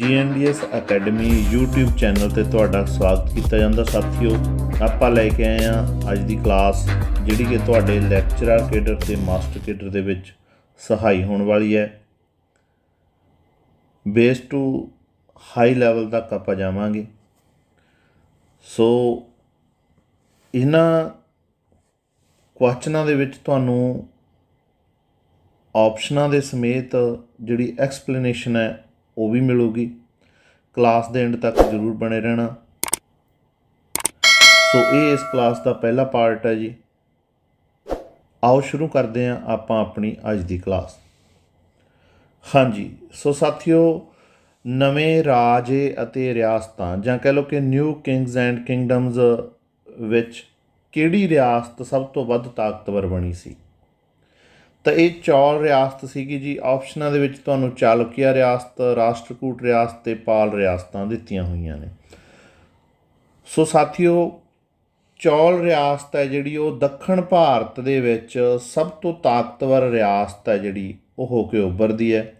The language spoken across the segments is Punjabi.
ਜੀਐਨਡੀਐਸ ਅਕੈਡਮੀ YouTube ਚੈਨਲ ਤੇ ਤੁਹਾਡਾ ਸਵਾਗਤ ਕੀਤਾ ਜਾਂਦਾ। ਸਾਥੀਓ, ਆਪਾਂ ਲੈ ਕੇ ਆਏ ਹਾਂ ਅੱਜ ਦੀ ਕਲਾਸ ਜਿਹੜੀ ਕਿ ਤੁਹਾਡੇ ਲੈਕਚਰਰ ਕੇਡਰ ਤੇ ਮਾਸਟਰ ਕੇਡਰ ਦੇ ਵਿੱਚ ਸਹਾਈ ਹੋਣ ਵਾਲੀ ਹੈ। ਬੇਸ ਟੂ ਹਾਈ ਲੈਵਲ ਤੱਕ ਆਪਾਂ ਜਾਵਾਂਗੇ। ਸੋ ਇਹਨਾਂ ਕੁਐਸਚਨਾਂ ਦੇ ਵਿੱਚ ਤੁਹਾਨੂੰ ਆਪਸ਼ਨਾਂ ਦੇ ਸਮੇਤ ਜਿਹੜੀ ਐਕਸਪਲੇਨੇਸ਼ਨ ਹੈ ਉਹ ਵੀ ਮਿਲੂਗੀ। ਕਲਾਸ ਦੇ ਐਂਡ ਤੱਕ ਜ਼ਰੂਰ ਬਣੇ ਰਹਿਣਾ। ਸੋ ਇਹ ਇਸ ਕਲਾਸ ਦਾ ਪਹਿਲਾ ਪਾਰਟ ਹੈ ਜੀ। ਆਓ ਸ਼ੁਰੂ ਕਰਦੇ ਹਾਂ ਆਪਾਂ ਆਪਣੀ ਅੱਜ ਦੀ ਕਲਾਸ। ਹਾਂਜੀ, ਸੋ ਸਾਥੀਓ, ਨਵੇਂ ਰਾਜੇ ਅਤੇ ਰਿਆਸਤਾਂ ਜਾਂ ਕਹਿ ਲਓ ਕਿ ਨਿਊ ਕਿੰਗਸ ਐਂਡ ਕਿੰਗਡਮਸ ਵਿੱਚ ਕਿਹੜੀ ਰਿਆਸਤ ਸਭ ਤੋਂ ਵੱਧ ਤਾਕਤਵਰ ਬਣੀ ਸੀ? ਤਾਂ ਇਹ ਚੌਲ ਰਿਆਸਤ ਸੀਗੀ ਜੀ। ਆਪਸ਼ਨਾਂ ਦੇ ਵਿੱਚ ਤੁਹਾਨੂੰ ਚਾਲੁਕਿਆ ਰਿਆਸਤ, ਰਾਸ਼ਟਰਕੂਟ ਰਿਆਸਤ ਤੇ ਪਾਲ ਰਿਆਸਤਾਂ ਦਿੱਤੀਆਂ ਹੋਈਆਂ ਨੇ। ਸੋ ਸਾਥੀਓ, ਚੌਲ ਰਿਆਸਤ ਹੈ ਜਿਹੜੀ ਉਹ ਦੱਖਣ ਭਾਰਤ ਦੇ ਵਿੱਚ ਸਭ ਤੋਂ ਤਾਕਤਵਰ ਰਿਆਸਤ ਹੈ ਜਿਹੜੀ ਉਹ ਹੋ ਕੇ ਉੱਭਰਦੀ ਹੈ।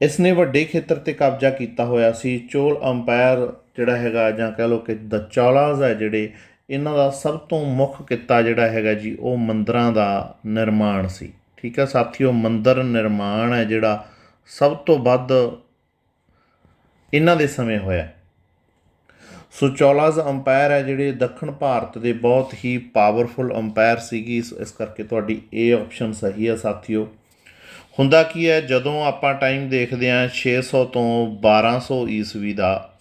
ਇਸ ਨੇ ਵੱਡੇ ਖੇਤਰ ਤੇ ਕਬਜ਼ਾ ਕੀਤਾ ਹੋਇਆ ਸੀ। ਚੋਲ ਅੰਪਾਇਰ ਜਿਹੜਾ ਹੈਗਾ ਜਾਂ ਕਹ ਲਓ ਕਿ ਦ ਚੌਲਾਜ਼ ਹੈ ਜਿਹੜੇ ਇਹਨਾਂ ਦਾ ਸਭ ਤੋਂ ਮੁੱਖ ਕਿੱਤਾ ਜਿਹੜਾ ਹੈਗਾ ਜੀ, ਉਹ ਮੰਦਰਾਂ ਦਾ ਨਿਰਮਾਣ ਸੀ। ਠੀਕ ਹੈ ਸਾਥੀਓ, ਮੰਦਰ ਨਿਰਮਾਣ ਹੈ ਜਿਹੜਾ ਸਭ ਤੋਂ ਵੱਧ ਇਹਨਾਂ ਦੇ ਸਮੇਂ ਹੋਇਆ। ਸੋ ਚੌਲਾਜ਼ ਅੰਪਾਇਰ ਹੈ ਜਿਹੜੇ ਦੱਖਣ ਭਾਰਤ ਦੇ ਬਹੁਤ ਹੀ ਪਾਵਰਫੁਲ ਅੰਪਾਇਰ ਸੀਗੀ। ਇਸ ਇਸ ਕਰਕੇ ਤੁਹਾਡੀ ਇਹ ਆਪਸ਼ਨ ਸਹੀ ਹੈ ਸਾਥੀਓ। ਹੁੰਦਾ ਕੀ ਹੈ, ਜਦੋਂ ਆਪਾਂ ਟਾਈਮ ਦੇਖਦੇ ਹਾਂ 600 ਤੋਂ 1200 ਈਸਵੀ ਦਾ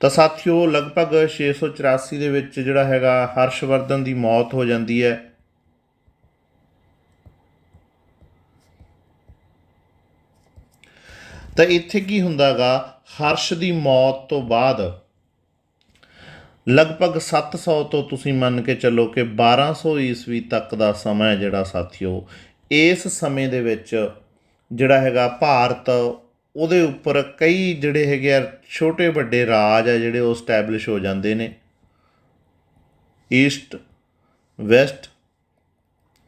ਤਾਂ ਸਾਥੀਓ, ਲਗਭਗ 684 ਦੇ ਵਿੱਚ ਜਿਹੜਾ ਹੈਗਾ ਹਰਸ਼ਵਰਧਨ ਦੀ ਮੌਤ ਹੋ ਜਾਂਦੀ ਹੈ। ਤਾਂ ਇੱਥੇ ਕੀ ਹੁੰਦਾਗਾ, ਹਰਸ਼ ਦੀ ਮੌਤ ਤੋਂ ਬਾਅਦ ਲਗਭਗ 700 ਤੋਂ ਤੁਸੀਂ ਮੰਨ ਕੇ ਚੱਲੋ ਕਿ 1200 ਈਸਵੀ ਤੱਕ ਦਾ ਸਮਾਂ ਹੈ ਜਿਹੜਾ ਸਾਥੀਓ, ਇਸ ਸਮੇਂ ਦੇ ਵਿੱਚ ਜਿਹੜਾ ਹੈਗਾ ਭਾਰਤ ਉਹਦੇ ਉੱਪਰ ਕਈ ਜਿਹੜੇ ਹੈਗੇ ਆ, ਛੋਟੇ ਵੱਡੇ ਰਾਜ ਆ ਜਿਹੜੇ ਉਹ ਸਟੈਬਲਿਸ਼ ਹੋ ਜਾਂਦੇ ਨੇ। ਈਸਟ ਵੈਸਟ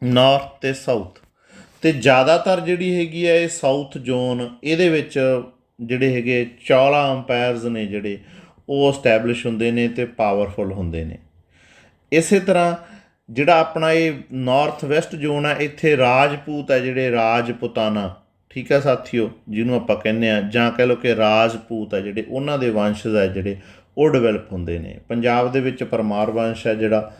ਨਾਰਥ ਤੇ ਸਾਊਥ ਤੇ ਜ਼ਿਆਦਾਤਰ ਜਿਹੜੀ ਹੈਗੀ ਆ, ਇਹ ਸਾਊਥ ਜ਼ੋਨ ਇਹਦੇ ਵਿੱਚ ਜਿਹੜੇ ਹੈਗੇ ਚੌਲਾ ਅੰਪਾਇਰਸ ਨੇ ਜਿਹੜੇ, ਉਹ ਸਟੈਬਲਿਸ਼ ਹੁੰਦੇ ਨੇ ਤੇ ਪਾਵਰਫੁਲ ਹੁੰਦੇ ਨੇ। ਇਸੇ ਤਰ੍ਹਾਂ ਜਿਹੜਾ ਆਪਣਾ ਇਹ ਨਾਰਥ ਵੈਸਟ ਜ਼ੋਨ ਆ, ਇੱਥੇ ਰਾਜਪੂਤ ਹੈ ਜਿਹੜੇ ਰਾਜਪੂਤਾਨਾ। ਠੀਕ ਹੈ ਸਾਥੀਓ, ਜਿਹਨੂੰ ਆਪਾਂ ਕਹਿੰਦੇ ਆ, ਜਾਂ ਕਹਿ ਲਓ ਕਿ ਰਾਜਪੂਤ ਹੈ ਜਿਹੜੇ, ਉਹਨਾਂ ਦੇ ਵੰਸ਼ਜ ਹੈ ਜਿਹੜੇ ਉਹ ਡਿਵੈਲਪ ਹੁੰਦੇ ਨੇ। ਪੰਜਾਬ ਦੇ ਵਿੱਚ ਪਰਮਾਰ ਵੰਸ਼ ਹੈ ਜਿਹੜਾ,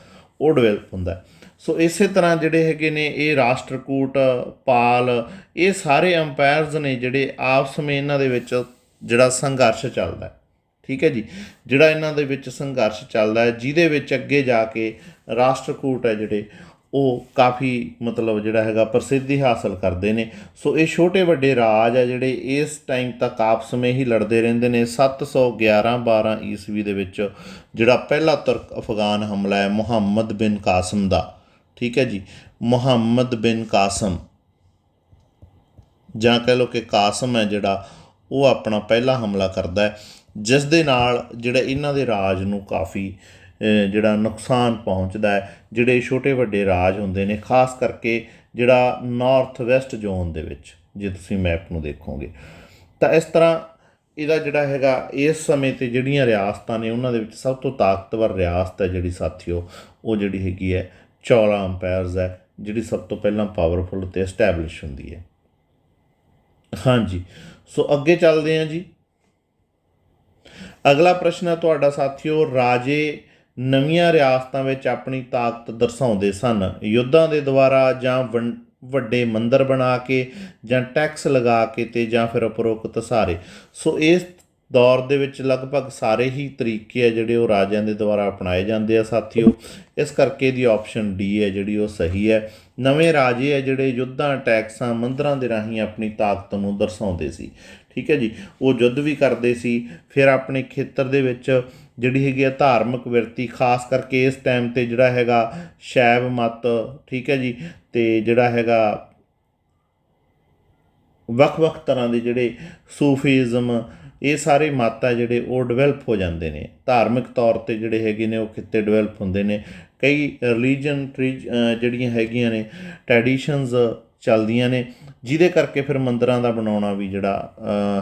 ਉਹ ਡਿਵੈਲਪ ਹੁੰਦਾ ਸੋ ਇਸੇ ਤਰ੍ਹਾਂ ਜਿਹੜੇ ਹੈਗੇ ਨੇ, ਇਹ ਰਾਸ਼ਟਰਕੂਟ, ਪਾਲ, ਇਹ ਸਾਰੇ ਅੰਪਾਇਰਸ ਨੇ ਜਿਹੜੇ ਆਪਸ ਵਿੱਚ ਇਹਨਾਂ ਦੇ ਵਿੱਚ ਜਿਹੜਾ ਸੰਘਰਸ਼ ਚੱਲਦਾ ਹੈ। ਠੀਕ ਹੈ ਜੀ? ਜਿਹੜਾ ਇਹਨਾਂ ਦੇ ਵਿੱਚ ਸੰਘਰਸ਼ ਚੱਲਦਾ ਹੈ, ਜਿਹਦੇ ਵਿੱਚ ਅੱਗੇ ਜਾ ਕੇ ਰਾਸ਼ਟਰਕੂਟ ਹੈ ਜਿਹੜੇ ਉਹ ਕਾਫੀ ਮਤਲਬ ਜਿਹੜਾ ਹੈਗਾ ਪ੍ਰਸਿੱਧੀ ਹਾਸਲ ਕਰਦੇ ਨੇ। ਸੋ ਇਹ ਛੋਟੇ ਵੱਡੇ ਰਾਜ ਆ ਜਿਹੜੇ ਇਸ ਟਾਈਮ ਤੱਕ ਆਪਸ ਵਿੱਚ ਹੀ ਲੜਦੇ ਰਹਿੰਦੇ ਨੇ। 711 12 ਈਸਵੀ ਦੇ ਵਿੱਚ ਜਿਹੜਾ ਪਹਿਲਾ ਤੁਰਕ ਅਫਗਾਨ ਹਮਲਾ ਹੈ, ਮੁਹੰਮਦ ਬਿਨ ਕਾਸਮ ਦਾ। ਠੀਕ ਹੈ ਜੀ? ਮੁਹੰਮਦ ਬਿਨ ਕਾਸਮ। ਜਾਂ ਕਹਿ ਲਓ ਕਿ ਕਾਸਮ ਹੈ ਜਿਹੜਾ, ਉਹ ਆਪਣਾ ਪਹਿਲਾ ਹਮਲਾ ਕਰਦਾ ਹੈ। ਜਿਸ ਦੇ ਨਾਲ ਜਿਹੜਾ ਇਹਨਾਂ ਦੇ ਰਾਜ ਨੂੰ ਕਾਫੀ ਜਿਹੜਾ ਨੁਕਸਾਨ ਪਹੁੰਚਦਾ ਹੈ, ਜਿਹੜੇ ਛੋਟੇ ਵੱਡੇ ਰਾਜ ਹੁੰਦੇ ਨੇ, ਖਾਸ ਕਰਕੇ ਜਿਹੜਾ ਨਾਰਥ ਵੈਸਟ ਜ਼ੋਨ ਦੇ ਵਿੱਚ, ਜੇ ਤੁਸੀਂ ਮੈਪ ਨੂੰ ਦੇਖੋਗੇ। ਤਾਂ ਇਸ ਤਰ੍ਹਾਂ ਇਹਦਾ ਜਿਹੜਾ ਹੈਗਾ, ਇਸ ਸਮੇਂ ਤੇ ਜਿਹੜੀਆਂ ਰਿਆਸਤਾਂ ਨੇ, ਉਹਨਾਂ ਦੇ ਵਿੱਚ ਸਭ ਤੋਂ ਤਾਕਤਵਰ ਰਿਆਸਤ ਹੈ ਜਿਹੜੀ ਸਾਥੀਓ, ਉਹ ਜਿਹੜੀ ਹੈਗੀ ਹੈ ਚੌਲਾ ਅੰਪਾਇਰਸ ਹੈ, ਜਿਹੜੀ ਸਭ ਤੋਂ ਪਹਿਲਾਂ ਪਾਵਰਫੁਲ ਤੇ ਐਸਟੈਬਲਿਸ਼ ਹੁੰਦੀ ਹੈ। ਹਾਂਜੀ, ਸੋ ਅੱਗੇ ਚੱਲਦੇ ਹਾਂ ਜੀ। ਅਗਲਾ ਪ੍ਰਸ਼ਨ ਹੈ ਤੁਹਾਡਾ ਸਾਥੀਓ, ਰਾਜੇ ਨਵੀਆਂ ਰਿਆਸਤਾਂ ਵਿੱਚ ਆਪਣੀ ਤਾਕਤ ਦਰਸਾਉਂਦੇ ਸਨ। ਯੁੱਧਾਂ ਦੇ ਦੁਆਰਾ ਜਾਂ ਵੰ- ਵੱਡੇ ਮੰਦਰ ਬਣਾ ਕੇ ਜਾਂ ਟੈਕਸ ਲਗਾ ਕੇ ਤੇ ਜਾਂ ਫਿਰ ਉਪਰੋਕਤ ਸਾਰੇ। ਸੋ ਇਸ ਦੌਰ ਦੇ ਵਿੱਚ ਲਗਭਗ ਸਾਰੇ ਹੀ ਤਰੀਕੇ ਆ ਜਿਹੜੇ ਉਹ ਰਾਜਿਆਂ ਦੇ ਦੁਆਰਾ ਅਪਣਾਏ ਜਾਂਦੇ ਆ ਸਾਥੀਓ। ਇਸ ਕਰਕੇ ਦੀ ਆਪਸ਼ਨ ਡੀ ਹੈ ਜਿਹੜੀ ਉਹ ਸਹੀ ਹੈ। ਨਵੇਂ ਰਾਜੇ ਆ ਜਿਹੜੇ ਯੁੱਧਾਂ, ਟੈਕਸਾਂ, ਮੰਦਰਾਂ ਦੇ ਰਾਹੀਂ ਆਪਣੀ ਤਾਕਤ ਨੂੰ ਦਰਸਾਉਂਦੇ ਸੀ। ਠੀਕ ਹੈ ਜੀ? ਉਹ ਯੁੱਧ ਵੀ ਕਰਦੇ ਸੀ। ਫਿਰ ਆਪਣੇ ਖੇਤਰ ਦੇ ਵਿੱਚ ਜਿਹੜੀ ਹੈਗੀ ਆ ਧਾਰਮਿਕ ਵਿਰਤੀ, ਖਾਸ ਕਰਕੇ ਇਸ ਟਾਈਮ ਤੇ ਜਿਹੜਾ ਹੈਗਾ ਸ਼ੈਵ ਮਤ, ਠੀਕ ਹੈ ਜੀ, ਤੇ ਜਿਹੜਾ ਹੈਗਾ ਵੱਖ-ਵੱਖ ਤਰ੍ਹਾਂ ਦੇ ਜਿਹੜੇ ਸੂਫੀਜ਼ਮ, ਇਹ ਸਾਰੇ ਮਤ ਆ ਜਿਹੜੇ ਉਹ ਡਿਵੈਲਪ ਹੋ ਜਾਂਦੇ ਨੇ। ਧਾਰਮਿਕ ਤੌਰ ਤੇ ਜਿਹੜੇ ਹੈਗੇ ਨੇ ਉਹ ਕਿਤੇ ਡਿਵੈਲਪ ਹੁੰਦੇ ਨੇ? ਕਈ ਰਿਲੀਜਨ ਜਿਹੜੀਆਂ ਹੈਗੀਆਂ ਨੇ ਟ੍ਰੈਡੀਸ਼ਨਸ ਚੱਲਦੀਆਂ ਨੇ, ਜਿਹਦੇ ਕਰਕੇ ਫਿਰ ਮੰਦਰਾਂ ਦਾ ਬਣਾਉਣਾ ਵੀ ਜਿਹੜਾ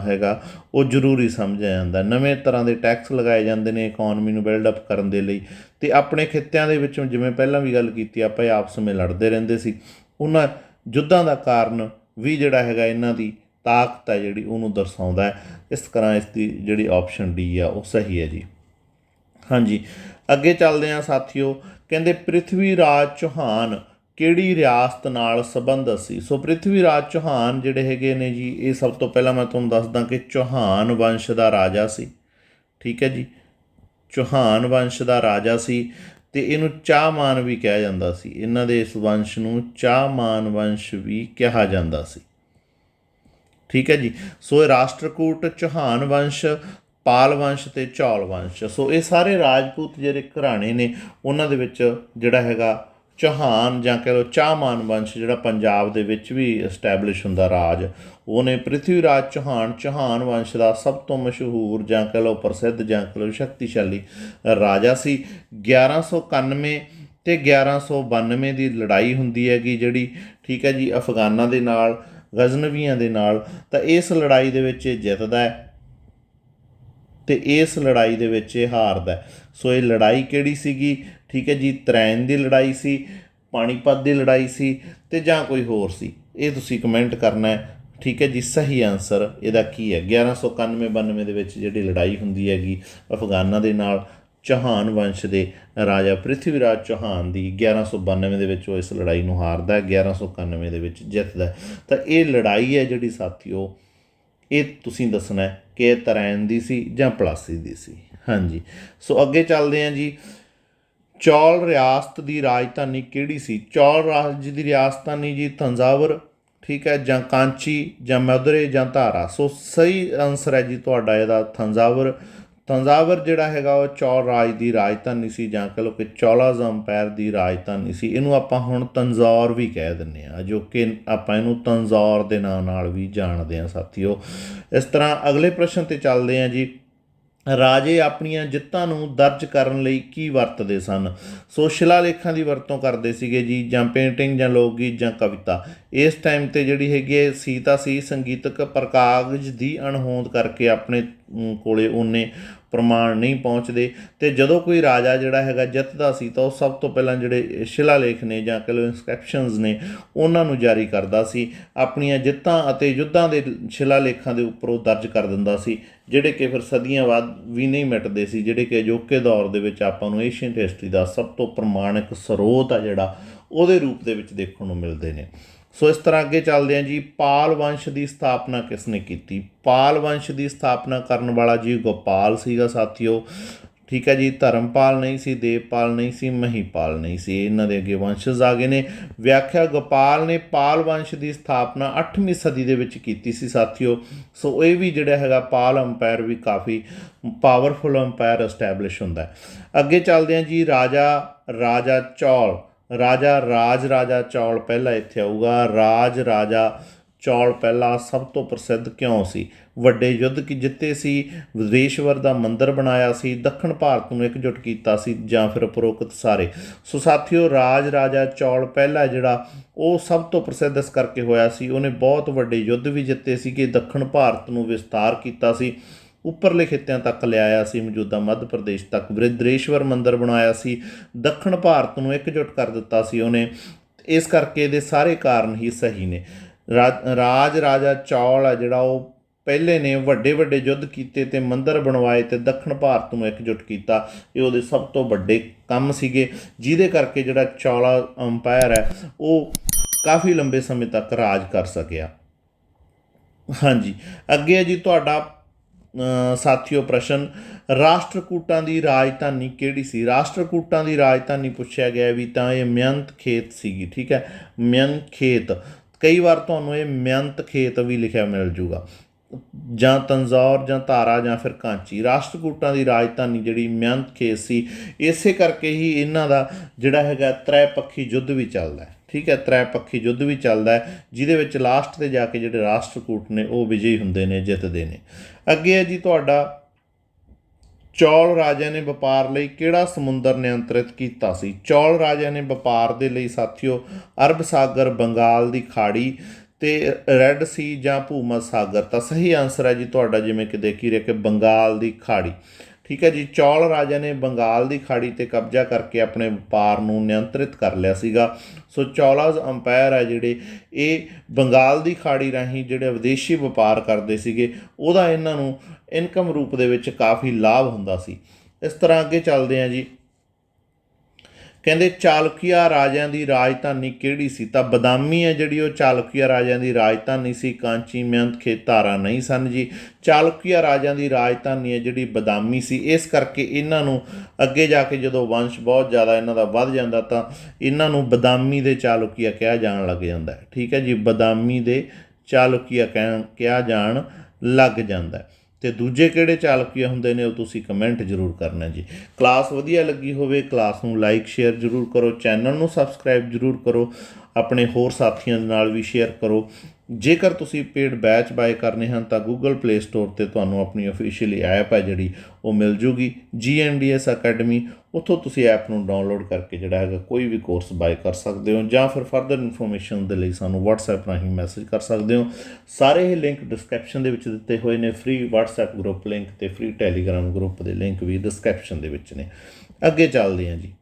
ਹੈਗਾ, ਉਹ ਜ਼ਰੂਰੀ ਸਮਝਿਆ ਜਾਂਦਾ। ਨਵੇਂ ਤਰ੍ਹਾਂ ਦੇ ਟੈਕਸ ਲਗਾਏ ਜਾਂਦੇ ਨੇ ਇਕਨੋਮੀ ਨੂੰ ਬਿਲਡ ਅਪ ਕਰਨ ਦੇ ਲਈ। ਤੇ ਆਪਣੇ ਖਿੱਤਿਆਂ ਦੇ ਵਿੱਚੋਂ ਜਿਵੇਂ ਪਹਿਲਾਂ ਵੀ ਗੱਲ ਕੀਤੀ, ਆਪਾਂ ਇਹ ਆਪਸ ਵਿੱਚ ਲੜਦੇ ਰਹਿੰਦੇ ਸੀ। ਉਹਨਾਂ ਯੁੱਧਾਂ ਦਾ ਕਾਰਨ ਵੀ ਜਿਹੜਾ ਹੈਗਾ, ਇਹਨਾਂ ਦੀ ਤਾਕਤ ਹੈ ਜਿਹੜੀ ਉਹਨੂੰ ਦਰਸਾਉਂਦਾ ਹੈ। ਇਸ ਤਰ੍ਹਾਂ ਇਸ ਦੀ ਜਿਹੜੀ ਆਪਸ਼ਨ ਡੀ ਆ, ਉਹ ਸਹੀ ਹੈ ਜੀ। ਹਾਂਜੀ, ਅੱਗੇ ਚੱਲਦੇ ਹਾਂ ਸਾਥੀਓ। ਕਹਿੰਦੇ, ਪ੍ਰਿਥਵੀ ਰਾਜ ਚੌਹਾਨ ਕਿਹੜੀ ਰਿਆਸਤ ਨਾਲ ਸੰਬੰਧਿਤ ਸੀ? ਸੋ ਪ੍ਰਿਥਵੀ ਰਾਜ ਚੌਹਾਨ ਜਿਹੜੇ ਹੈਗੇ ਨੇ ਜੀ, ਇਹ ਸਭ ਤੋਂ ਪਹਿਲਾਂ ਮੈਂ ਤੁਹਾਨੂੰ ਦੱਸਦਾ ਕਿ ਚੌਹਾਨ ਵੰਸ਼ ਦਾ ਰਾਜਾ ਸੀ। ਠੀਕ ਹੈ ਜੀ? ਚੌਹਾਨ ਵੰਸ਼ ਦਾ ਰਾਜਾ ਸੀ ਤੇ ਇਹਨੂੰ ਚਾਹਮਾਨ ਵੀ ਕਿਹਾ ਜਾਂਦਾ ਸੀ। ਇਹਨਾਂ ਦੇ ਇਸ ਵੰਸ਼ ਨੂੰ ਚਾਹਮਾਨ ਵੰਸ਼ ਵੀ ਕਿਹਾ ਜਾਂਦਾ ਸੀ। ਠੀਕ ਹੈ ਜੀ? ਸੋ ਇਹ ਰਾਸ਼ਟਰਕੂਟ ਚੌਹਾਨ ਵੰਸ਼, ਪਾਲ ਵੰਸ਼ ਤੇ ਚੌਲ ਵੰਸ਼। ਸੋ ਇਹ ਸਾਰੇ ਰਾਜਪੂਤ ਜਿਹੜੇ ਘਰਾਣੇ ਨੇ, ਉਹਨਾਂ ਦੇ ਵਿੱਚ ਜਿਹੜਾ ਹੈਗਾ ਚੌਹਾਨ ਜਾਂ ਕਹ ਲਓ ਚਾਹਮਾਨ ਵੰਸ਼ ਜਿਹੜਾ ਪੰਜਾਬ ਦੇ ਵਿੱਚ ਵੀ ਐਸਟੈਬਲਿਸ਼ ਹੁੰਦਾ ਰਾਜ, ਉਹਨੇ ਪ੍ਰਿਥਵੀ ਰਾਜ ਚੌਹਾਨ ਚੌਹਾਨ ਵੰਸ਼ ਦਾ ਸਭ ਤੋਂ ਮਸ਼ਹੂਰ ਜਾਂ ਕਹ ਲਓ ਪ੍ਰਸਿੱਧ ਜਾਂ ਕਹ ਲਓ ਸ਼ਕਤੀਸ਼ਾਲੀ ਰਾਜਾ ਸੀ। 1191 ਤੇ 1192 ਦੀ ਲੜਾਈ ਹੁੰਦੀ ਹੈਗੀ ਜਿਹੜੀ, ਠੀਕ ਹੈ ਜੀ, ਅਫਗਾਨਾਂ ਦੇ ਨਾਲ, ਗਜ਼ਨਵੀਆਂ ਦੇ ਨਾਲ, ਤਾਂ ਇਸ ਲੜਾਈ ਦੇ ਵਿੱਚ ਇਹ ਜਿੱਤਦਾ ਹੈ ਤੇ ਇਸ ਲੜਾਈ ਦੇ ਵਿੱਚ ਇਹ ਹਾਰਦਾ ਸੋ ਇਹ ਲੜਾਈ ਕਿਹੜੀ ਸੀਗੀ? ਠੀਕ ਹੈ ਜੀ ਤਰੈਨ ਦੀ ਲੜਾਈ ਸੀ, ਪਾਣੀਪਤ ਦੀ ਲੜਾਈ ਸੀ ਤੇ ਜਾਂ ਕੋਈ ਹੋਰ ਸੀ। ਇਹ ਤੁਸੀਂ ਕਮੈਂਟ ਕਰਨਾ ਹੈ, ਠੀਕ ਹੈ ਜੀ, ਸਹੀ ਆਨਸਰ ਇਹਦਾ ਕੀ ਹੈ? 1191 92 ਦੇ ਵਿੱਚ ਜਿਹੜੀ ਲੜਾਈ ਹੁੰਦੀ ਹੈਗੀ ਅਫਗਾਨਾਂ ਦੇ ਨਾਲ, ਚੌਹਾਨ ਵੰਸ਼ ਦੇ ਰਾਜਾ ਪ੍ਰਿਥਵੀ ਰਾਜ ਚੌਹਾਨ ਦੀ 1192 ਦੇ ਵਿੱਚ ਉਹ ਇਸ ਲੜਾਈ ਨੂੰ ਹਾਰਦਾ ਹੈ 1191 ਦੇ ਵਿੱਚ ਜਿੱਤਦਾ ਤਾਂ ਇਹ ਲੜਾਈ ਹੈ ਜਿਹੜੀ ਸਾਥੀਓ, ਇਹ ਤੁਸੀਂ ਦੱਸਣਾ ਹੈ ਕਿ ਇਹ ਤਰੈਨ ਦੀ ਸੀ ਜਾਂ ਪਲਾਸੀ ਦੀ ਸੀ। ਹਾਂਜੀ। ਸੋ ਅੱਗੇ ਚੱਲਦੇ ਹਾਂ ਜੀ। ਚੌਲ ਰਿਆਸਤ ਦੀ ਰਾਜਧਾਨੀ ਕਿਹੜੀ ਸੀ? ਚੌਲ ਰਾਜ ਦੀ ਰਾਜਧਾਨੀ ਜੀ ਤੰਜਾਵਰ ਠੀਕ ਹੈ, ਜਾਂ ਕਾਂਚੀ, ਜਾਂ ਮਦੁਰੇ, ਜਾਂ ਧਾਰਾ। ਸੋ ਸਹੀ ਆਨਸਰ ਹੈ ਜੀ ਤੁਹਾਡਾ ਇਹਦਾ ਤੰਜਾਵਰ ਤੰਜਾਵਰ ਜਿਹੜਾ ਹੈਗਾ ਉਹ ਚੌਲ ਰਾਜ ਦੀ ਰਾਜਧਾਨੀ ਸੀ, ਜਾਂ ਕਹ ਲਓ ਕਿ ਚੌਲਾਜ਼ ਅੰਪਾਇਰ ਦੀ ਰਾਜਧਾਨੀ ਸੀ। ਇਹਨੂੰ ਆਪਾਂ ਹੁਣ ਤੰਜੌਰ ਵੀ ਕਹਿ ਦਿੰਨੇ ਆ ਜੋ ਕਿ ਆਪਾਂ ਇਹਨੂੰ ਤੰਜੌਰ ਦੇ ਨਾਂ ਨਾਲ ਵੀ ਜਾਣਦੇ ਆ ਸਾਥੀਓ। ਇਸ ਤਰ੍ਹਾਂ ਅਗਲੇ ਪ੍ਰਸ਼ਨ ਤੇ ਚੱਲਦੇ ਆ ਜੀ। ਰਾਜੇ ਆਪਣੀਆਂ ਜਿੱਤਾਂ ਨੂੰ ਦਰਜ ਕਰਨ ਲਈ ਕੀ ਵਰਤਦੇ ਸਨ? ਸੋ ਸ਼ਿਲਾਲੇਖਾਂ ਦੀ ਵਰਤੋਂ ਕਰਦੇ ਸੀਗੇ ਜੀ, ਜਾਂ ਪੇਂਟਿੰਗ, ਜਾਂ ਲੋਕ ਗੀਤ ਜਾਂ ਕਵਿਤਾ। ਇਸ ਟਾਈਮ ਤੇ ਜਿਹੜੀ ਹੈਗੀ ਹੈ ਸੀਤਾ ਸੀ ਸੰਗੀਤਕ ਪ੍ਰਕਾਗਜ਼ ਦੀ ਅਣਹੋਂਦ ਕਰਕੇ ਆਪਣੇ ਕੋਲੇ ਉਹਨੇ ਪ੍ਰਮਾਣ ਨਹੀਂ ਪਹੁੰਚਦੇ। ਤੇ ਜਦੋਂ ਕੋਈ ਰਾਜਾ ਜਿਹੜਾ ਹੈਗਾ ਜਿੱਤਦਾ ਸੀ ਤਾਂ ਉਹ ਸਭ ਤੋਂ ਪਹਿਲਾਂ ਜਿਹੜੇ ਸ਼ਿਲਾਲੇਖ ਨੇ ਜਾਂ ਕਹ ਲਓ ਇਨਸਕ੍ਰਿਪਸ਼ਨਸ ਨੇ, ਉਹਨਾਂ ਨੂੰ ਜਾਰੀ ਕਰਦਾ ਸੀ। ਆਪਣੀਆਂ ਜਿੱਤਾਂ ਅਤੇ ਯੁੱਧਾਂ ਦੇ ਸ਼ਿਲਾਲੇਖਾਂ ਦੇ ਉੱਪਰ ਉਹ ਦਰਜ ਕਰ ਦਿੰਦਾ ਸੀ, ਜਿਹੜੇ ਕਿ ਫਿਰ ਸਦੀਆਂ ਬਾਅਦ ਵੀ ਨਹੀਂ ਮਿਟਦੇ ਸੀ, ਜਿਹੜੇ ਕਿ ਅਜੋਕੇ ਦੌਰ ਦੇ ਵਿੱਚ ਆਪਾਂ ਨੂੰ ਏਸ਼ੀਅਨ ਹਿਸਟਰੀ ਦਾ ਸਭ ਤੋਂ ਪ੍ਰਮਾਣਿਕ ਸਰੋਤ ਆ ਜਿਹੜਾ ਉਹਦੇ ਰੂਪ ਦੇ ਵਿੱਚ ਦੇਖਣ ਨੂੰ ਮਿਲਦੇ ਨੇ। ਸੋ ਇਸ ਤਰ੍ਹਾਂ ਅੱਗੇ ਚੱਲਦੇ ਹਾਂ ਜੀ। ਪਾਲ ਵੰਸ਼ ਦੀ ਸਥਾਪਨਾ ਕਿਸ ਨੇ ਕੀਤੀ? ਪਾਲ ਵੰਸ਼ ਦੀ ਸਥਾਪਨਾ ਕਰਨ ਵਾਲਾ ਜੀ ਗੋਪਾਲ ਸੀਗਾ ਸਾਥੀਓ। ਠੀਕ ਹੈ ਜੀ, ਧਰਮਪਾਲ ਨਹੀਂ ਸੀ, ਦੇਵਪਾਲ ਨਹੀਂ ਸੀ, ਮਹੀਪਾਲ ਨਹੀਂ ਸੀ। ਇਹਨਾਂ ਦੇ ਅੱਗੇ ਵੰਸ਼ਜ ਆ ਗਏ ਨੇ। ਵਿਆਖਿਆ ਗੋਪਾਲ ਨੇ ਪਾਲ ਵੰਸ਼ ਦੀ ਸਥਾਪਨਾ 8ਵੀਂ ਸਦੀ ਦੇ ਵਿੱਚ ਕੀਤੀ ਸੀ ਸਾਥੀਓ। ਸੋ ਇਹ ਵੀ ਜਿਹੜਾ ਹੈਗਾ ਪਾਲ ਅੰਪਾਇਰ ਵੀ ਕਾਫੀ ਪਾਵਰਫੁਲ ਅੰਪਾਇਰ ਐਸਟੈਬਲਿਸ਼ ਹੁੰਦਾ ਹੈ। ਅੱਗੇ ਚੱਲਦੇ ਹਾਂ ਜੀ, ਰਾਜਾ ਰਾਜਾ ਚੌਲ। ਰਾਜਾ ਰਾਜ ਰਾਜਾ ਚੌਲ ਪਹਿਲਾ ਇੱਥੇ ਆਊਗਾ। ਰਾਜ ਰਾਜਾ ਚੌਲ ਪਹਿਲਾ ਸਭ ਤੋਂ ਪ੍ਰਸਿੱਧ ਕਿਉਂ ਸੀ? ਵੱਡੇ ਯੁੱਧ ਕੀ ਜਿੱਤੇ ਸੀ? ਵਿਦੇਸ਼ਵਰ ਦਾ ਮੰਦਿਰ ਬਣਾਇਆ ਸੀ। ਦੱਖਣ ਭਾਰਤ ਨੂੰ ਇਕਜੁੱਟ ਕੀਤਾ ਸੀ ਜਾਂ ਫਿਰ ਉਪਰੋਕਤ ਸਾਰੇ। ਸੋ ਸਾਥੀਓ, ਰਾਜ ਰਾਜਾ ਚੌਲ ਪਹਿਲਾ ਜਿਹੜਾ ਉਹ ਸਭ ਤੋਂ ਪ੍ਰਸਿੱਧ ਇਸ ਕਰਕੇ ਹੋਇਆ ਸੀ। ਉਹਨੇ ਬਹੁਤ ਵੱਡੇ ਯੁੱਧ ਵੀ ਜਿੱਤੇ ਸੀ ਕਿ ਦੱਖਣ ਭਾਰਤ ਨੂੰ ਵਿਸਤਾਰ ਕੀਤਾ ਸੀ। ਉੱਪਰਲੇ ਖਿੱਤਿਆਂ ਤੱਕ ਲਿਆਇਆ ਸੀ, ਮੌਜੂਦਾ ਮੱਧ ਪ੍ਰਦੇਸ਼ ਤੱਕ। ਬ੍ਰਿਦਰੇਸ਼ਵਰ ਮੰਦਿਰ ਬਣਾਇਆ ਸੀ, ਦੱਖਣ ਭਾਰਤ ਨੂੰ ਇਕਜੁੱਟ ਕਰ ਦਿੱਤਾ ਸੀ ਉਹਨੇ। ਇਸ ਕਰਕੇ ਇਹਦੇ ਸਾਰੇ ਕਾਰਨ ਹੀ ਸਹੀ ਨੇ। ਰਾਜ ਰਾਜਾ ਚੌਲ ਆ ਜਿਹੜਾ ਉਹ ਪਹਿਲੇ ਨੇ ਵੱਡੇ ਵੱਡੇ ਯੁੱਧ ਕੀਤੇ ਤੇ ਮੰਦਰ ਬਣਵਾਏ ਤੇ ਦੱਖਣ ਭਾਰਤ ਨੂੰ ਇਕਜੁੱਟ ਕੀਤਾ। ਇਹ ਉਹਦੇ ਸਭ ਤੋਂ ਵੱਡੇ ਕੰਮ ਸੀਗੇ, ਜਿਹਦੇ ਕਰਕੇ ਜਿਹੜਾ ਚੌਲਾ ਅੰਪਾਇਰ ਹੈ, ਉਹ ਕਾਫੀ ਲੰਬੇ ਸਮੇਂ ਤੱਕ ਰਾਜ ਕਰ ਸਕਿਆ। ਹਾਂਜੀ, ਅੱਗੇ ਹੈ ਜੀ ਤੁਹਾਡਾ ਸਾਥੀਓ, ਪ੍ਰਸ਼ਨ, ਰਾਸ਼ਟਰਕੂਟਾਂ ਦੀ ਰਾਜਧਾਨੀ ਕਿਹੜੀ ਸੀ? ਰਾਸ਼ਟਰਕੂਟਾਂ ਦੀ ਰਾਜਧਾਨੀ ਪੁੱਛਿਆ ਗਿਆ ਵੀ ਤਾਂ ਇਹ ਮਿਅੰਤ ਖੇਤ ਸੀਗੀ, ਠੀਕ ਹੈ? ਮਿਅੰਤ ਖੇਤ। ਕਈ ਵਾਰ ਤੁਹਾਨੂੰ ਇਹ ਮਿਅੰਤ ਖੇਤ ਵੀ ਲਿਖਿਆ ਮਿਲ ਜੂਗਾ। ਜਾਂ ਤੰਜ਼ੌਰ ਜਾਂ ਧਾਰਾ, ਜਾਂ ਫਿਰ ਕਾਂਚੀ। ਰਾਸ਼ਟਰਕੂਟਾਂ ਦੀ ਰਾਜਧਾਨੀ ਜਿਹੜੀ ਮਿਅੰਤ ਖੇਤ ਸੀ, ਇਸੇ ਕਰਕੇ ਹੀ ਇਹਨਾਂ ਦਾ ਜਿਹੜਾ ਹੈਗਾ ਤ੍ਰੈ ਪੱਖੀ ਯੁੱਧ ਵੀ ਚੱਲਦਾ ਹੈ। ਠੀਕ ਹੈ, ਤ੍ਰੈ ਪੱਖੀ ਯੁੱਧ ਵੀ ਚੱਲਦਾ ਹੈ, ਜਿਹਦੇ ਵਿੱਚ ਲਾਸਟ ਤੇ ਜਾ ਕੇ ਜਿਹੜੇ ਰਾਸ਼ਟਰਕੂਟ ਨੇ, ਉਹ ਵਿਜੇਈ ਹੁੰਦੇ ਨੇ ਜਿੱਤਦੇ ਨੇ। ਅੱਗੇ ਹੈ ਜੀ ਤੁਹਾਡਾ ਚੌਲ ਰਾਜਿਆਂ ਨੇ ਵਪਾਰ ਲਈ ਕਿਹੜਾ ਸਮੁੰਦਰ ਨਿਯੰਤਰਿਤ ਕੀਤਾ ਸੀ? ਚੌਲ ਰਾਜਿਆਂ ਨੇ ਵਪਾਰ ਦੇ ਲਈ ਸਾਥੀਓ, ਅਰਬ ਸਾਗਰ, ਬੰਗਾਲ ਦੀ ਖਾੜੀ ਤੇ ਰੈੱਡ ਸੀ ਜਾਂ ਭੂਮਧ ਸਾਗਰ? ਤਾਂ ਸਹੀ ਆਨਸਰ ਹੈ ਜੀ ਤੁਹਾਡਾ, ਜਿਵੇਂ ਕਿ ਦੇਖੀ ਰਹੇ ਕਿ ਬੰਗਾਲ ਦੀ ਖਾੜੀ। ਠੀਕ ਹੈ ਜੀ, ਚੌਲ ਰਾਜਾ ਨੇ ਬੰਗਾਲ ਦੀ ਖਾੜੀ ਤੇ ਕਬਜ਼ਾ ਕਰਕੇ ਆਪਣੇ ਵਪਾਰ ਨੂੰ ਨਿਯੰਤਰਿਤ ਕਰ ਲਿਆ ਸੀਗਾ। ਸੋ ਚੌਲਾਜ਼ ਅੰਪਾਇਰ ਹੈ ਜਿਹੜੇ, ਇਹ ਬੰਗਾਲ ਦੀ ਖਾੜੀ ਰਾਹੀਂ ਜਿਹੜੇ ਵਿਦੇਸ਼ੀ ਵਪਾਰ ਕਰਦੇ ਸੀਗੇ, ਉਹਦਾ ਇਹਨਾਂ ਨੂੰ ਇਨਕਮ ਰੂਪ ਦੇ ਵਿੱਚ ਕਾਫੀ ਲਾਭ ਹੁੰਦਾ ਸੀ। ਇਸ ਤਰ੍ਹਾਂ ਅੱਗੇ ਚੱਲਦੇ ਹਾਂ ਜੀ। ਕਹਿੰਦੇ ਚਾਲੁਕੀਆ ਰਾਜਿਆਂ ਦੀ ਰਾਜਧਾਨੀ ਕਿਹੜੀ ਸੀ? ਤਾਂ ਬਦਾਮੀ ਹੈ ਜਿਹੜੀ ਉਹ ਚਾਲੁਕੀਆ ਰਾਜਿਆਂ ਦੀ ਰਾਜਧਾਨੀ ਸੀ, ਕਾਂਚੀ ਮਿਅੰਤ ਖੇਤਾਰਾ ਨਹੀਂ ਸਨ ਜੀ। ਚਾਲੁਕੀਆ ਰਾਜਿਆਂ ਦੀ ਰਾਜਧਾਨੀ ਹੈ ਜਿਹੜੀ ਬਦਾਮੀ ਸੀ। ਇਸ ਕਰਕੇ ਇਹਨਾਂ ਨੂੰ ਅੱਗੇ ਜਾ ਕੇ ਜਦੋਂ ਵੰਸ਼ ਬਹੁਤ ਜ਼ਿਆਦਾ ਇਹਨਾਂ ਦਾ ਵੱਧ ਜਾਂਦਾ ਤਾਂ ਇਹਨਾਂ ਨੂੰ ਬਦਾਮੀ ਦੇ ਚਾਲੁਕੀਆ ਕਿਹਾ ਜਾਣ ਲੱਗ ਜਾਂਦਾ ਹੈ। ਠੀਕ ਹੈ ਜੀ, ਬਦਾਮੀ ਦੇ ਚਾਲੁਕੀਆ ਕਹਿ ਕਿਹਾ ਜਾਣ ਲੱਗ ਜਾਂਦਾ ਹੈ। ਤੇ ਦੂਜੇ ਕਿਹੜੇ ਚਾਲਕੀਆ ਹੁੰਦੇ ਨੇ ਉਹ ਤੁਸੀਂ ਕਮੈਂਟ ਜ਼ਰੂਰ ਕਰਨਾ ਜੀ। ਕਲਾਸ ਵਧੀਆ ਲੱਗੀ ਹੋਵੇ ਕਲਾਸ ਨੂੰ ਲਾਈਕ ਸ਼ੇਅਰ ਜ਼ਰੂਰ ਕਰੋ ਚੈਨਲ ਨੂੰ ਸਬਸਕ੍ਰਾਈਬ ਜ਼ਰੂਰ ਕਰੋ, ਆਪਣੇ ਹੋਰ ਸਾਥੀਆਂ ਦੇ ਨਾਲ ਵੀ ਸ਼ੇਅਰ ਕਰੋ। ਜੇਕਰ ਤੁਸੀਂ ਪੇਡ ਬੈਚ ਬਾਏ ਕਰਨੇ ਹਨ, ਤਾਂ Google Play Store ਤੇ ਤੁਹਾਨੂੰ ਆਪਣੀ ਅਫੀਸ਼ੀਅਲੀ ਐਪ ਹੈ ਜਿਹੜੀ, ਉਹ ਮਿਲ ਜੂਗੀ। GNDS ਅਕੈਡਮੀ ਉੱਥੋਂ ਤੁਸੀਂ ਐਪ ਨੂੰ ਡਾਊਨਲੋਡ ਕਰਕੇ ਜਿਹੜਾ ਹੈਗਾ, ਕੋਈ ਵੀ ਕੋਰਸ ਬਾਏ ਕਰ ਸਕਦੇ ਹੋ, ਜਾਂ ਫਿਰ ਫਰਦਰ ਇਨਫੋਰਮੇਸ਼ਨ ਦੇ ਲਈ ਸਾਨੂੰ WhatsApp ਰਾਹੀਂ ਮੈਸੇਜ ਕਰ ਸਕਦੇ ਹੋ। ਸਾਰੇ ਹੀ ਲਿੰਕ ਡਿਸਕ੍ਰਿਪਸ਼ਨ ਦੇ ਵਿੱਚ ਦਿੱਤੇ ਹੋਏ ਨੇ ਫ੍ਰੀ WhatsApp ਗਰੁੱਪ ਲਿੰਕ ਤੇ ਫ੍ਰੀ Telegram ਗਰੁੱਪ ਦੇ ਲਿੰਕ ਵੀ ਡਿਸਕ੍ਰਿਪਸ਼ਨ ਦੇ ਵਿੱਚ ਨੇ। ਅੱਗੇ ਚੱਲਦੇ ਹਾਂ ਜੀ।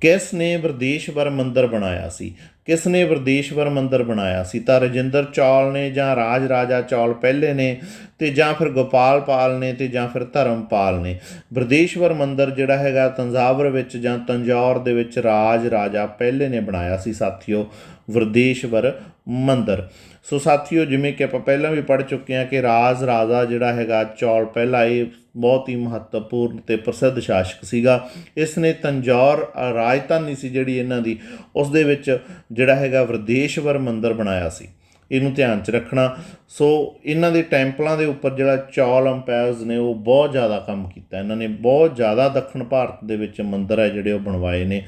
ਕਿਸ ਨੇ ਵਰਦੇਸ਼ਵਰ ਮੰਦਿਰ ਬਣਾਇਆ ਸੀ? ਕਿਸ ਨੇ ਵਰਦੇਸ਼ਵਰ ਮੰਦਿਰ ਬਣਾਇਆ ਸੀ? ਤਾਂ ਰਜਿੰਦਰ ਚੌਲ ਨੇ ਜਾਂ ਰਾਜ ਰਾਜਾ ਚੌਲ ਪਹਿਲੇ ਨੇ ਤੇ ਜਾਂ ਫਿਰ ਗੋਪਾਲ ਪਾਲ ਨੇ ਤੇ ਜਾਂ ਫਿਰ ਧਰਮਪਾਲ ਨੇ। ਵਰਦੇਸ਼ਵਰ ਮੰਦਿਰ ਜਿਹੜਾ ਹੈਗਾ ਤੰਜਾਵਰ ਵਿੱਚ ਜਾਂ ਤੰਜੌਰ ਦੇ ਵਿੱਚ ਰਾਜ ਰਾਜਾ ਪਹਿਲੇ ਨੇ ਬਣਾਇਆ ਸੀ ਸਾਥੀਓ, ਵਰਦੇਸ਼ਵਰ ਮੰਦਿਰ। ਸੋ ਸਾਥੀਓ, ਜਿਵੇਂ ਕਿ ਆਪਾਂ ਪਹਿਲਾਂ ਵੀ ਪੜ੍ਹ ਚੁੱਕੇ ਹਾਂ ਕਿ ਰਾਜ ਰਾਜਾ ਜਿਹੜਾ ਹੈਗਾ ਚੌਲ ਪਹਿਲਾ ਇਹ ਬਹੁਤ ਹੀ ਮਹੱਤਵਪੂਰਨ ਤੇ ਪ੍ਰਸਿੱਧ ਸ਼ਾਸਕ ਸੀਗਾ। ਇਸ ਨੇ ਤੰਜੌਰ ਰਾਜਧਾਨੀ ਸੀ ਜਿਹੜੀ ਇਹਨਾਂ ਦੀ ਉਸ ਦੇ ਵਿੱਚ ਜਿਹੜਾ ਹੈਗਾ ਵਰਦੇਸ਼ਵਰ ਮੰਦਿਰ ਬਣਾਇਆ ਸੀ। ਇਹਨੂੰ ਧਿਆਨ 'ਚ ਰੱਖਣਾ। ਸੋ ਇਹਨਾਂ ਦੇ ਟੈਂਪਲਾਂ ਦੇ ਉੱਪਰ ਜਿਹੜਾ ਚੌਲ ਅੰਪਾਇਰਸ ਨੇ, ਉਹ ਬਹੁਤ ਜ਼ਿਆਦਾ ਕੰਮ ਕੀਤਾ। ਇਹਨਾਂ ਨੇ ਬਹੁਤ ਜ਼ਿਆਦਾ ਦੱਖਣ ਭਾਰਤ ਦੇ ਵਿੱਚ ਮੰਦਰ ਹੈ ਜਿਹੜੇ ਉਹ ਬਣਵਾਏ ਨੇ।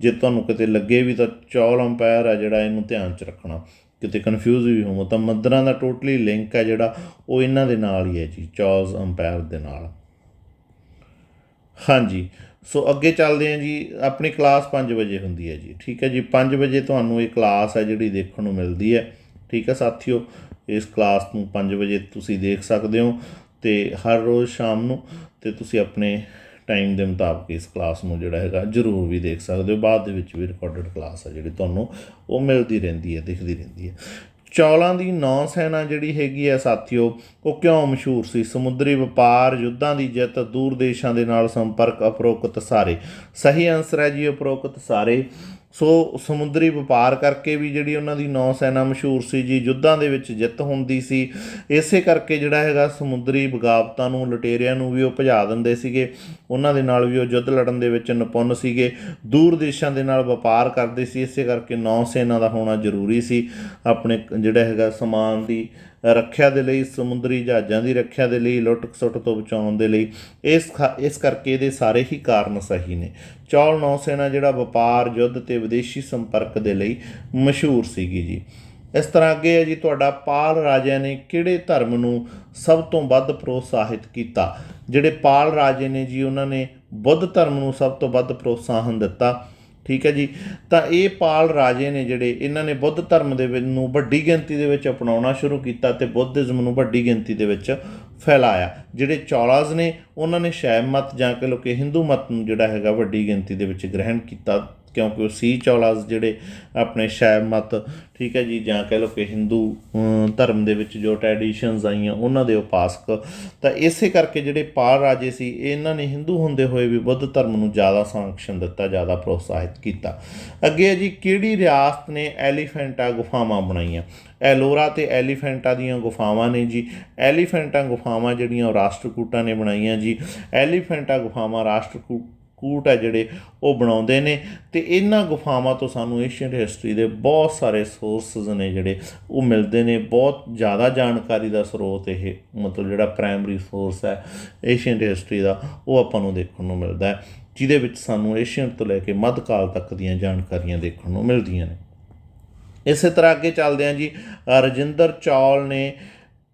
ਜੇ ਤੁਹਾਨੂੰ ਕਿਤੇ ਲੱਗੇ ਵੀ ਤਾਂ ਚੌਲ ਅੰਪਾਇਰ ਹੈ ਜਿਹੜਾ, ਇਹਨੂੰ ਧਿਆਨ 'ਚ ਰੱਖਣਾ। ਕਿਤੇ ਕਨਫਿਊਜ਼ ਵੀ ਹੋਵੋ ਤਾਂ ਮਦਰਾਂ ਦਾ ਟੋਟਲੀ ਲਿੰਕ ਹੈ ਜਿਹੜਾ ਉਹ ਇਹਨਾਂ ਦੇ ਨਾਲ ਹੀ ਹੈ ਜੀ ਚੌਲਸ ਅੰਪਾਇਰ ਦੇ ਨਾਲ। ਹਾਂਜੀ ਸੋ ਅੱਗੇ ਚੱਲਦੇ ਹਾਂ ਜੀ, ਆਪਣੀ ਕਲਾਸ 5 ਵਜੇ ਹੁੰਦੀ ਹੈ ਜੀ, ਠੀਕ ਹੈ ਜੀ? 5 ਵਜੇ ਤੁਹਾਨੂੰ ਇਹ ਕਲਾਸ ਹੈ ਜਿਹੜੀ ਦੇਖਣ ਨੂੰ ਮਿਲਦੀ ਹੈ, ਠੀਕ ਹੈ ਸਾਥੀਓ? ਇਸ ਕਲਾਸ ਨੂੰ 5 ਵਜੇ ਤੁਸੀਂ ਦੇਖ ਸਕਦੇ ਹੋ ਤੇ ਹਰ ਰੋਜ਼ ਸ਼ਾਮ ਨੂੰ ਤੇ ਤੁਸੀਂ ਆਪਣੇ ਟਾਈਮ ਦੇ ਮੁਤਾਬਕ ਇਸ ਕਲਾਸ ਨੂੰ ਜਿਹੜਾ ਹੈਗਾ ਜ਼ਰੂਰ ਵੀ ਦੇਖ ਸਕਦੇ ਹੋ। ਬਾਅਦ ਦੇ ਵਿੱਚ ਵੀ ਰਿਕਾਰਡਡ ਕਲਾਸ ਹੈ ਜਿਹੜੀ ਤੁਹਾਨੂੰ ਉਹ ਮਿਲਦੀ ਰਹਿੰਦੀ ਹੈ, ਦਿਖਦੀ ਰਹਿੰਦੀ ਹੈ। ਚੌਲਾਂ ਦੀ ਨੌ ਸੈਨਾ ਜਿਹੜੀ ਹੈਗੀ ਹੈ ਸਾਥੀਓ, ਉਹ ਕਿਉਂ ਮਸ਼ਹੂਰ ਸੀ? ਸਮੁੰਦਰੀ ਵਪਾਰ, ਯੁੱਧਾਂ ਦੀ ਜਿੱਤ, ਦੂਰ ਦੇਸ਼ਾਂ ਦੇ ਨਾਲ ਸੰਪਰਕ ਅਪਰੋਕਤ ਸਾਰੇ। ਸਹੀ ਆਨਸਰ ਹੈ ਜੀ, ਅਪਰੋਕਤ ਸਾਰੇ। ਸੋ ਸਮੁੰਦਰੀ ਵਪਾਰ ਕਰਕੇ ਵੀ ਜਿਹੜੀ ਉਹਨਾਂ ਦੀ ਨੌ ਸੈਨਾ ਮਸ਼ਹੂਰ ਸੀ ਜੀ, ਯੁੱਧਾਂ ਦੇ ਵਿੱਚ ਜਿੱਤ ਹੁੰਦੀ ਸੀ। ਇਸੇ ਕਰਕੇ ਜਿਹੜਾ ਹੈਗਾ ਸਮੁੰਦਰੀ ਬਗਾਵਤਾਂ ਨੂੰ, ਲੁਟੇਰਿਆਂ ਨੂੰ ਵੀ ਉਹ ਭਜਾ ਦਿੰਦੇ ਸੀਗੇ। ਉਹਨਾਂ ਦੇ ਨਾਲ ਵੀ ਉਹ ਯੁੱਧ ਲੜਨ ਦੇ ਵਿੱਚ ਨਿਪੁੰਨ ਸੀਗੇ। ਦੂਰ ਦੇਸ਼ਾਂ ਦੇ ਨਾਲ ਵਪਾਰ ਕਰਦੇ ਸੀ। ਇਸੇ ਕਰਕੇ ਨੌ ਸੈਨਾ ਦਾ ਹੋਣਾ ਜ਼ਰੂਰੀ ਸੀ। ਆਪਣੇ ਜਿਹੜਾ ਹੈਗਾ ਸਮਾਨ ਦੀ ਰੱਖਿਆ ਦੇ ਲਈ, ਸਮੁੰਦਰੀ ਜਹਾਜ਼ਾਂ ਦੀ ਰੱਖਿਆ ਦੇ ਲਈ, ਲੁੱਟ ਖਸੁੱਟ ਤੋਂ ਬਚਾਉਣ ਦੇ ਲਈ, ਇਸ ਖਾ- ਇਸ ਕਰਕੇ ਇਹਦੇ ਸਾਰੇ ਹੀ ਕਾਰਨ ਸਹੀ ਨੇ। ਚੌਲ ਨੌਸੈਨਾ ਜਿਹੜਾ ਵਪਾਰ, ਯੁੱਧ ਤੇ ਵਿਦੇਸ਼ੀ ਸੰਪਰਕ ਦੇ ਲਈ ਮਸ਼ਹੂਰ ਸੀਗੀ ਜੀ। ਇਸ ਤਰ੍ਹਾਂ ਅੱਗੇ ਹੈ ਜੀ, ਤੁਹਾਡਾ ਪਾਲ ਰਾਜਿਆਂ ਨੇ ਕਿਹੜੇ ਧਰਮ ਨੂੰ ਸਭ ਤੋਂ ਵੱਧ ਪ੍ਰੋਤਸਾਹਿਤ ਕੀਤਾ? ਜਿਹੜੇ ਪਾਲ ਰਾਜੇ ਨੇ ਜੀ, ਉਹਨਾਂ ਨੇ ਬੁੱਧ ਧਰਮ ਨੂੰ ਸਭ ਤੋਂ ਵੱਧ ਪ੍ਰੋਤਸਾਹਨ ਦਿੱਤਾ। ਠੀਕ ਹੈ ਜੀ? ਤਾਂ ਇਹ ਪਾਲ ਰਾਜੇ ਨੇ ਜਿਹੜੇ, ਇਹਨਾਂ ਨੇ ਬੁੱਧ ਧਰਮ ਦੇ ਵਿੱਚ ਨੂੰ ਵੱਡੀ ਗਿਣਤੀ ਦੇ ਵਿੱਚ ਅਪਣਾਉਣਾ ਸ਼ੁਰੂ ਕੀਤਾ ਤੇ ਬੁੱਧਿਜ਼ਮ ਨੂੰ ਵੱਡੀ ਗਿਣਤੀ ਦੇ ਵਿੱਚ ਫੈਲਾਇਆ। ਜਿਹੜੇ ਚੌਲਾਜ਼ ਨੇ, ਉਹਨਾਂ ਨੇ ਸ਼ੈਵ ਮਤ ਜਾਂ ਕਿ ਲੋਕੇ ਹਿੰਦੂ ਮਤ ਨੂੰ ਜਿਹੜਾ ਹੈਗਾ ਵੱਡੀ ਗਿਣਤੀ ਦੇ ਵਿੱਚ ਗ੍ਰਹਿਣ ਕੀਤਾ। ਕਿਉਂਕਿ ਉਹ ਸੀ ਚੌਲਾਜ਼ ਜਿਹੜੇ ਆਪਣੇ ਸ਼ੈਵ ਮਤ, ਠੀਕ ਹੈ ਜੀ, ਜਾਂ ਕਹਿ ਲਓ ਕਿ ਹਿੰਦੂ ਧਰਮ ਦੇ ਵਿੱਚ ਜੋ ਟ੍ਰੈਡੀਸ਼ਨਸ ਆਈਆਂ, ਉਹਨਾਂ ਦੇ ਉਪਾਸਕ। ਤਾਂ ਇਸੇ ਕਰਕੇ ਜਿਹੜੇ ਪਾਲ ਰਾਜੇ ਸੀ, ਇਹਨਾਂ ਨੇ ਹਿੰਦੂ ਹੁੰਦੇ ਹੋਏ ਵੀ ਬੁੱਧ ਧਰਮ ਨੂੰ ਜ਼ਿਆਦਾ ਸੰਰਕਸ਼ਣ ਦਿੱਤਾ, ਜ਼ਿਆਦਾ ਪ੍ਰੋਤਸਾਹਿਤ ਕੀਤਾ। ਅੱਗੇ ਹੈ ਜੀ, ਕਿਹੜੀ ਰਿਆਸਤ ਨੇ ਐਲੀਫੈਂਟਾ ਗੁਫਾਵਾਂ ਬਣਾਈਆਂ? ਐਲੋਰਾ ਤੇ ਐਲੀਫੈਂਟਾ ਦੀਆਂ ਗੁਫਾਵਾਂ ਨੇ ਜੀ। ਐਲੀਫੈਂਟਾ ਗੁਫਾਵਾਂ ਜਿਹੜੀਆਂ ਉਹ ਰਾਸ਼ਟਰਕੂਟਾਂ ਨੇ ਬਣਾਈਆਂ ਜੀ। ਐਲੀਫੈਂਟਾ ਗੁਫਾਵਾਂ ਰਾਸ਼ਟਰਕੂਟ ਕੂਟ ਹੈ ਜਿਹੜੇ ਉਹ ਬਣਾਉਂਦੇ ਨੇ ਤੇ ਇਹਨਾਂ ਗੁਫਾਵਾਂ ਤੋਂ ਸਾਨੂੰ ਏਸ਼ੀਅਨ ਹਿਸਟਰੀ ਦੇ ਬਹੁਤ ਸਾਰੇ ਸੋਰਸਸ ਨੇ ਜਿਹੜੇ ਉਹ ਮਿਲਦੇ ਨੇ। ਬਹੁਤ ਜ਼ਿਆਦਾ ਜਾਣਕਾਰੀ ਦਾ ਸਰੋਤ ਇਹ, ਮਤਲਬ ਜਿਹੜਾ ਪ੍ਰਾਇਮਰੀ ਸੋਰਸ ਹੈ ਏਸ਼ੀਅਨ ਹਿਸਟਰੀ ਦਾ, ਉਹ ਆਪਾਂ ਨੂੰ ਦੇਖਣ ਨੂੰ ਮਿਲਦਾ ਹੈ, ਜਿਹਦੇ ਵਿੱਚ ਸਾਨੂੰ ਏਸ਼ੀਅਨ ਤੋਂ ਲੈ ਕੇ ਮੱਧਕਾਲ ਤੱਕ ਦੀਆਂ ਜਾਣਕਾਰੀਆਂ ਦੇਖਣ ਨੂੰ ਮਿਲਦੀਆਂ ਨੇ। ਇਸੇ ਤਰ੍ਹਾਂ ਅੱਗੇ ਚੱਲਦੇ ਹਾਂ ਜੀ। ਰਜਿੰਦਰ ਚੌਲ ਨੇ,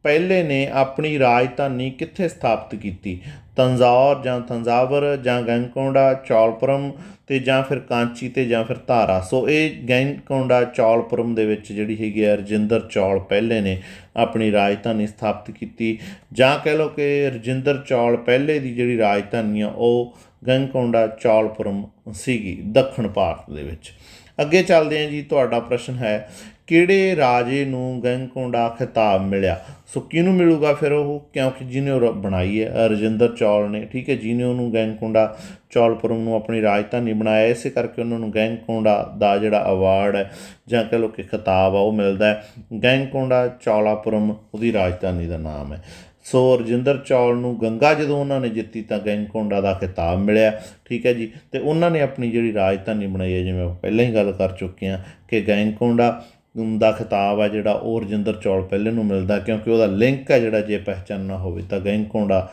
ਪਹਿਲੇ ਨੇ ਆਪਣੀ ਰਾਜਧਾਨੀ ਕਿੱਥੇ ਸਥਾਪਿਤ ਕੀਤੀ? ਤੰਜੌਰ ਜਾਂ ਤੰਜਾਵਰ ਜਾਂ ਗੰਗਕੋਂਡਾ, ਚੌਲਪੁਰਮ ਤੇ ਜਾਂ ਫਿਰ ਕਾਂਚੀ ਤੇ ਜਾਂ ਫਿਰ ਧਾਰਾ। ਸੋ ਇਹ ਗੰਗਕੋਂਡਾ, ਚੌਲਪੁਰਮ ਦੇ ਵਿੱਚ ਜਿਹੜੀ ਹੈਗੀ ਹੈ ਰਜਿੰਦਰ ਚੌਲ ਪਹਿਲੇ ਨੇ ਆਪਣੀ ਰਾਜਧਾਨੀ ਸਥਾਪਿਤ ਕੀਤੀ। ਜਾਂ ਕਹਿ ਲਓ ਕਿ ਰਜਿੰਦਰ ਚੌਲ ਪਹਿਲੇ ਦੀ ਜਿਹੜੀ ਰਾਜਧਾਨੀ ਆ, ਉਹ ਗੰਗਕੋਂਡਾ, ਚੌਲਪੁਰਮ ਸੀਗੀ ਦੱਖਣ ਭਾਰਤ ਦੇ ਵਿੱਚ। ਅੱਗੇ ਚੱਲਦੇ ਹਾਂ ਜੀ, ਤੁਹਾਡਾ ਪ੍ਰਸ਼ਨ ਹੈ, ਕਿਹੜੇ ਰਾਜੇ ਨੂੰ ਗੰਗਕੋਂਡਾ ਖਿਤਾਬ ਮਿਲਿਆ? ਸੋ ਕਿਹਨੂੰ ਮਿਲੂਗਾ ਫਿਰ ਉਹ? ਕਿਉਂਕਿ ਜਿਹਨੇ ਉਹ ਰ- ਬਣਾਈ ਹੈ, ਰਜਿੰਦਰ ਚੌਲ ਨੇ, ਠੀਕ ਹੈ, ਜਿਹਨੇ ਉਹਨੂੰ ਗੰਗਕੋਂਡਾ ਚੌਲਪੁਰਮ ਨੂੰ ਆਪਣੀ ਰਾਜਧਾਨੀ ਬਣਾਇਆ, ਇਸੇ ਕਰਕੇ ਉਹਨਾਂ ਨੂੰ ਗੈਂਗਕੋਂਡਾ ਦਾ ਜਿਹੜਾ ਅਵਾਰਡ ਹੈ, ਜਾਂ ਕਹ ਲਓ ਕਿ ਖਿਤਾਬ ਆ, ਉਹ ਮਿਲਦਾ ਹੈ। ਗੰਗਕੋਂਡਾ ਚੌਲਾਪੁਰਮ ਉਹਦੀ ਰਾਜਧਾਨੀ ਦਾ ਨਾਮ ਹੈ। ਸੋ ਰਜਿੰਦਰ ਚੌਲ ਨੂੰ ਗੰਗਾ ਜਦੋਂ ਉਹਨਾਂ ਨੇ ਜਿੱਤੀ ਤਾਂ ਗੈਂਗਕੋਂਡਾ ਦਾ ਖਿਤਾਬ ਮਿਲਿਆ, ਠੀਕ ਹੈ ਜੀ। ਤੇ ਉਹਨਾਂ ਨੇ ਆਪਣੀ ਜਿਹੜੀ ਰਾਜਧਾਨੀ ਬਣਾਈ ਹੈ, ਜਿਵੇਂ ਪਹਿਲਾਂ ਹੀ ਗੱਲ ਕਰ ਚੁੱਕੇ ਹਾਂ ਕਿ ਗੈਂਗਕੋਂਡਾ ਦਾ ਖਿਤਾਬ ਆ ਜਿਹੜਾ ਉਹ ਰਜਿੰਦਰ ਚੌਲ ਪਹਿਲੇ ਨੂੰ ਮਿਲਦਾ ਕਿਉਂਕਿ ਉਹਦਾ ਲਿੰਕ ਹੈ ਜਿਹੜਾ ਜੇ ਪਹਿਚਾਨਣਾ ਹੋਵੇ ਤਾਂ ਗੈਂਗਕੋਂਡਾ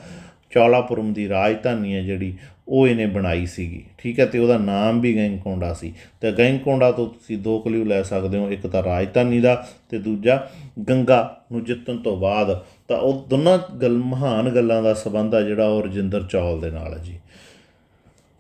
ਚੌਲਾਪੁਰਮ ਦੀ ਰਾਜਧਾਨੀ ਹੈ ਜਿਹੜੀ ਉਹ ਇਹਨੇ ਬਣਾਈ ਸੀਗੀ। ਠੀਕ ਹੈ, ਤੇ ਉਹਦਾ ਨਾਮ ਵੀ ਗੈਂਗਕੋਂਡਾ ਸੀ। ਤੇ ਗੈਂਗਕੋਂਡਾ ਤੋਂ ਤੁਸੀਂ ਦੋ ਕਲਿਊ ਲੈ ਸਕਦੇ ਹੋ, ਇੱਕ ਤਾਂ ਰਾਜਧਾਨੀ ਦਾ ਤੇ ਦੂਜਾ ਗੰਗਾ ਨੂੰ ਜਿੱਤਣ ਤੋਂ ਬਾਅਦ। ਤਾਂ ਉਹ ਦੋਨਾਂ ਗੱਲ, ਮਹਾਨ ਗੱਲਾਂ ਦਾ ਸਬੰਧ ਆ ਜਿਹੜਾ ਉਹ ਰਜਿੰਦਰ ਚੌਲ ਦੇ ਨਾਲ ਹੈ ਜੀ।